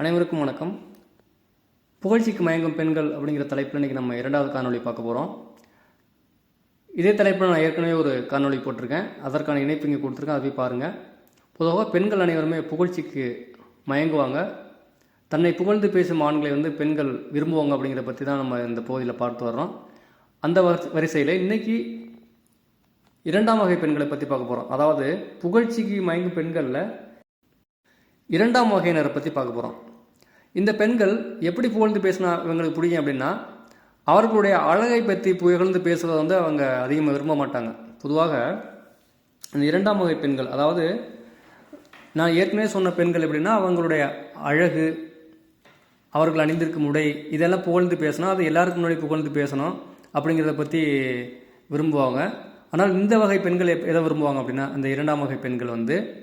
அனைவருக்கும் வணக்கம். புகழ்ச்சிக்கு மயங்கும் பெண்கள் அப்படிங்கிற தலைப்பில் இன்றைக்கி நம்ம இரண்டாவது காணொளி பார்க்க போகிறோம் இதே தலைப்பில் நான் ஏற்கனவே ஒரு காணொளி போட்டிருக்கேன். அதற்கான இணைப்பு இங்கே கொடுத்துருக்கேன். அதை போய் பாருங்கள் பொதுவாக பெண்கள் அனைவருமே புகழ்ச்சிக்கு மயங்குவாங்க. தன்னை புகழ்ந்து பேசும் ஆண்களை வந்து பெண்கள் விரும்புவாங்க அப்படிங்கிற பற்றி தான் நம்ம இந்த பகுதியில் பார்த்து வர்றோம். அந்த வரி வரிசையில் இன்றைக்கி இரண்டாம் வகை பெண்களை பற்றி பார்க்க போகிறோம் அதாவது புகழ்ச்சிக்கு மயங்கும் பெண்களில் இரண்டாம் வகையினரை பற்றி பார்க்க போகிறோம் இந்த பெண்கள் எப்படி புகழ்ந்து பேசினா இவங்களுக்கு பிடிக்கும் அப்படின்னா அவர்களுடைய அழகை பற்றி புகழ்ந்து பேசுவதை வந்து அவங்க அதிகமாக விரும்ப மாட்டாங்க. பொதுவாக இந்த இரண்டாம் வகை பெண்கள் அதாவது நான் ஏற்கனவே சொன்ன பெண்கள் எப்படின்னா அவங்களுடைய அழகு அவர்கள் அணிந்திருக்கும் உடை இதெல்லாம் புகழ்ந்து பேசணும் அது எல்லாருக்கும் முன்னாடி புகழ்ந்து பேசணும் அப்படிங்கிறத பற்றி விரும்புவாங்க. ஆனால் இந்த வகை பெண்கள் எப்- எதை விரும்புவாங்க அப்படின்னா இந்த இரண்டாம் வகை பெண்கள் வந்து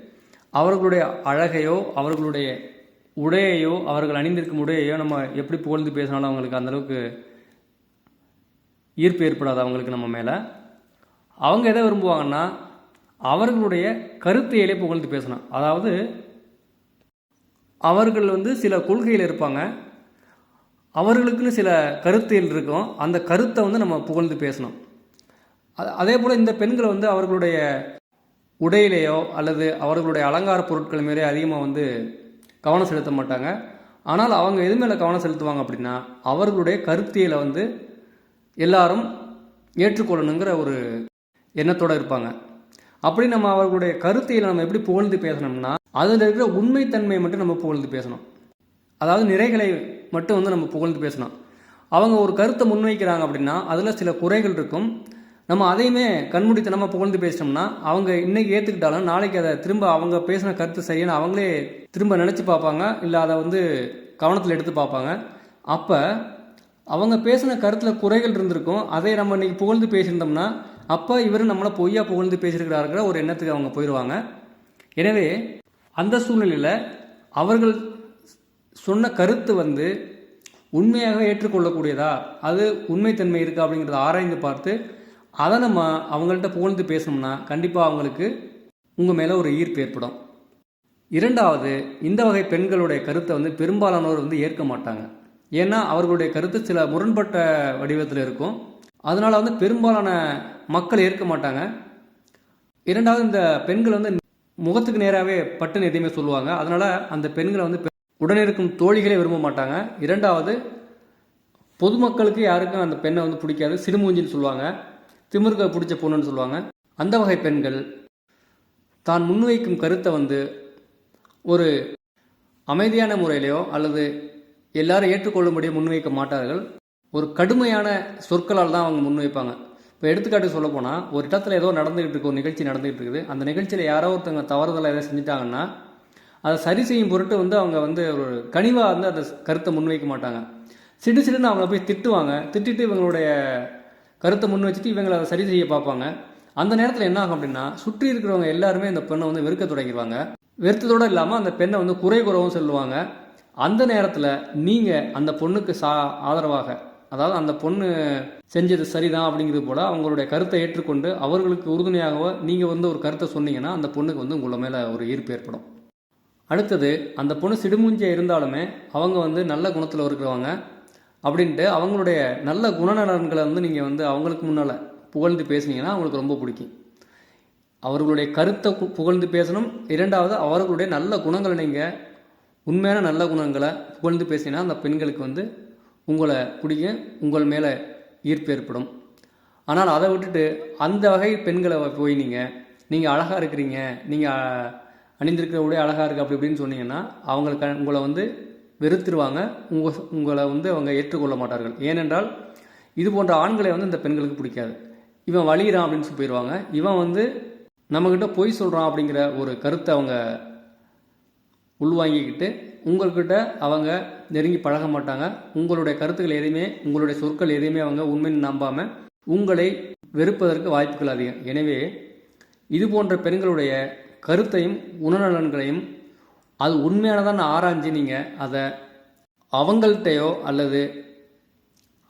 அவர்களுடைய அழகையோ அவர்களுடைய உடையையோ அவர்கள் அணிந்திருக்கும் உடையையோ நம்ம எப்படி புகழ்ந்து பேசினாலும் அவங்களுக்கு அந்தளவுக்கு ஈர்ப்பு ஏற்படாது அவங்களுக்கு நம்ம மேலே. அவங்க எதை விரும்புவாங்கன்னா அவர்களுடைய கருத்தையிலே புகழ்ந்து பேசணும். அதாவது அவர்கள் வந்து சில கொள்கையில் இருப்பாங்க. அவர்களுக்குன்னு சில கருத்தியல் இருக்கும். அந்த கருத்தை வந்து நம்ம புகழ்ந்து பேசணும். அதே போல் இந்த பெண்கள் வந்து அவர்களுடைய உடையிலேயோ அல்லது அவர்களுடைய அலங்கார பொருட்கள் மேலே அதிகமாக வந்து கவனம் செலுத்த மாட்டாங்க. ஆனால் அவங்க எது மேலே கவனம் செலுத்துவாங்க அப்படின்னா அவர்களுடைய கருத்தியலை வந்து எல்லாரும் ஏற்றுக்கொள்ளணுங்கிற ஒரு எண்ணத்தோடு இருப்பாங்க. அப்படி நம்ம அவர்களுடைய கருத்தியலை நம்ம எப்படி புகழ்ந்து பேசணும்னா அதில் இருக்கிற உண்மைத்தன்மையை மட்டும் நம்ம புகழ்ந்து பேசணும். அதாவது நிறைகளை மட்டும் வந்து நம்ம புகழ்ந்து பேசணும். அவங்க ஒரு கருத்தை முன்வைக்கிறாங்க அப்படின்னா அதில் சில குறைகள் இருக்கும். நம்ம அதையுமே கண்மூடித்தனமாக புகழ்ந்து பேசிட்டோம்னா அவங்க இன்னைக்கு ஏற்றுக்கிட்டாலும் நாளைக்கு அதை திரும்ப அவங்க பேசின கருத்து சரியான அவங்களே திரும்ப நினச்சி பார்ப்பாங்க இல்லை அதை வந்து கவனத்தில் எடுத்து பார்ப்பாங்க. அப்போ அவங்க பேசின கருத்தில் குறைகள் இருந்திருக்கும் அதை நம்ம இன்றைக்கி புகழ்ந்து பேசியிருந்தோம்னா அப்போ இவர் நம்மளை பொய்யா புகழ்ந்து பேசியிருக்கிறாருங்கிற ஒரு எண்ணத்துக்கு அவங்க போயிடுவாங்க எனவே அந்த சூழ்நிலையில் அவர்கள் சொன்ன கருத்து வந்து உண்மையாக ஏற்றுக்கொள்ளக்கூடியதா? அது உண்மைத்தன்மை இருக்கா அப்படிங்கிறத ஆராய்ந்து பார்த்து அதை நம்ம அவங்கள்ட்ட புகழ்ந்து பேசணும்னா கண்டிப்பாக அவங்களுக்கு உங்கள் மேலே ஒரு ஈர்ப்பு ஏற்படும். இரண்டாவது இந்த வகை பெண்களுடைய கருத்தை வந்து பெரும்பாலானோர் வந்து ஏற்க மாட்டாங்க. ஏன்னா அவர்களுடைய கருத்து சில முரண்பட்ட வடிவத்தில் இருக்கும். அதனால் வந்து பெரும்பாலான மக்கள் ஏற்க மாட்டாங்க. இரண்டாவது இந்த பெண்கள் வந்து முகத்துக்கு நேராகவே பட்டுன்னு எதையுமே சொல்லுவாங்க. அதனால் அந்த பெண்களை வந்து பெ- உடனே இருக்கும் தோழிகளே விரும்ப மாட்டாங்க. இரண்டாவது பொதுமக்களுக்கு யாருக்கும் அந்த பெண்ணை வந்து பிடிக்காது. சிறுமூஞ்சின்னு சொல்லுவாங்க. திமிருக்க பிடிச்ச பொண்ணுன்னு சொல்லுவாங்க. அந்த வகை பெண்கள் தான் முன்வைக்கும் கருத்தை வந்து ஒரு அமைதியான முறையிலையோ அல்லது எல்லாரும் ஏற்றுக்கொள்ளும்படியோ முன்வைக்க மாட்டார்கள். ஒரு கடுமையான சொற்களால் தான் அவங்க முன்வைப்பாங்க. இப்போ எடுத்துக்காட்டு சொல்ல போனால் ஒரு இடத்துல ஏதோ நடந்துகிட்டு இருக்கு ஒரு நிகழ்ச்சி நடந்துகிட்டு இருக்குது. அந்த நிகழ்ச்சியில் யாரோ ஒருத்தவங்க தவறுதலாக எதாவது செஞ்சுட்டாங்கன்னா அதை சரி செய்யும் பொருட்டு வந்து அவங்க வந்து ஒரு கனிவாக வந்து அந்த கருத்தை முன்வைக்க மாட்டாங்க. சிடு சிடுன்னு அவங்க போய் திட்டுவாங்க. திட்டிட்டு இவங்களுடைய கருத்தை முன் வச்சுட்டு இவங்களை அதை சரி செய்ய பார்ப்பாங்க. அந்த நேரத்தில் என்ன ஆகும் அப்படின்னா சுற்றி இருக்கிறவங்க எல்லாருமே அந்த பெண்ணை வந்து வெறுக்க தொடங்கிடுவாங்க. வெறுத்ததோடு இல்லாமல் அந்த பெண்ணை வந்து குறை குறவும் சொல்லுவாங்க. அந்த நேரத்தில் நீங்கள் அந்த பொண்ணுக்கு சா ஆதரவாக அதாவது அந்த பொண்ணு செஞ்சது சரிதான் அப்படிங்கிறது போல அவங்களுடைய கருத்தை ஏற்றுக்கொண்டு அவர்களுக்கு உறுதுணையாகவோ நீங்கள் வந்து ஒரு கருத்தை சொன்னீங்கன்னா அந்த பொண்ணுக்கு வந்து உங்களை மேலே ஒரு ஈர்ப்பு ஏற்படும். அடுத்தது அந்த பொண்ணு சிடுமூஞ்சியாக இருந்தாலுமே அவங்க வந்து நல்ல குணத்தில் இருக்கிறவங்க. அப்படின்ட்டு அவங்களுடைய நல்ல குணநலன்களை வந்து நீங்கள் வந்து அவங்களுக்கு முன்னால் புகழ்ந்து பேசுனீங்கன்னா அவங்களுக்கு ரொம்ப பிடிக்கும். அவர்களுடைய கருத்தை புகழ்ந்து பேசணும். இரண்டாவது அவர்களுடைய நல்ல குணங்களை நீங்கள் உண்மையான நல்ல குணங்களை புகழ்ந்து பேசினா அந்த பெண்களுக்கு வந்து உங்களை பிடிக்கும் உங்கள் மேலே ஈர்ப்பு ஏற்படும். ஆனால் அதை விட்டுட்டு அந்த வகை பெண்களை போய் நீங்கள் நீங்கள் அழகாக இருக்கிறீங்க நீங்கள் அணிந்திருக்கிற உடைய அழகாக இருக்குது அப்படி இப்படின்னு சொன்னீங்கன்னா அவங்களுக்கு உங்களை வந்து வெறுத்துருவாங்க. உங்கள் உங்களை வந்து அவங்க ஏற்றுக்கொள்ள மாட்டார்கள். ஏனென்றால் இது போன்ற ஆண்களை வந்து இந்த பெண்களுக்கு பிடிக்காது. இவன் வழியிறான் அப்படின்னு சொல்லி போயிடுவாங்க இவன் வந்து நம்மக்கிட்ட பொய் சொல்கிறான் அப்படிங்கிற ஒரு கருத்தை அவங்க உள்வாங்கிக்கிட்டு உங்கள்கிட்ட அவங்க நெருங்கி பழக மாட்டாங்க. உங்களுடைய கருத்துக்கள் எதையுமே உங்களுடைய சொற்கள் எதையுமே அவங்க உண்மைன்னு நம்பாமல் உங்களை வெறுப்பதற்கு வாய்ப்புகள் அதிகம். எனவே இது போன்ற பெண்களுடைய கருத்தையும் உணநலன்களையும் அது உண்மையானதான் ஆராய்ஞ்சு நீங்கள் அதை அவங்கள்ட்டையோ அல்லது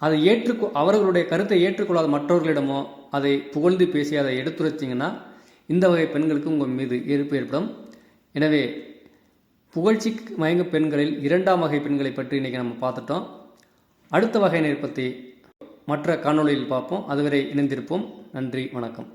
அதை ஏற்றுக்கொ அவர்களுடைய கருத்தை ஏற்றுக்கொள்ளாத மற்றவர்களிடமோ அதை புகழ்ந்து பேசி அதை எடுத்துரைச்சிங்கன்னா இந்த வகை பெண்களுக்கு உங்கள் மீது ஈர்ப்பு ஏற்படும். எனவே புகழ்ச்சி மயங்கும் பெண்களில் இரண்டாம் வகை பெண்களை பற்றி இன்றைக்கி நம்ம பார்த்துட்டோம். அடுத்த வகையினர் பற்றி மற்ற காணொளியில் பார்ப்போம். அதுவரை இணைந்திருப்போம். நன்றி வணக்கம்.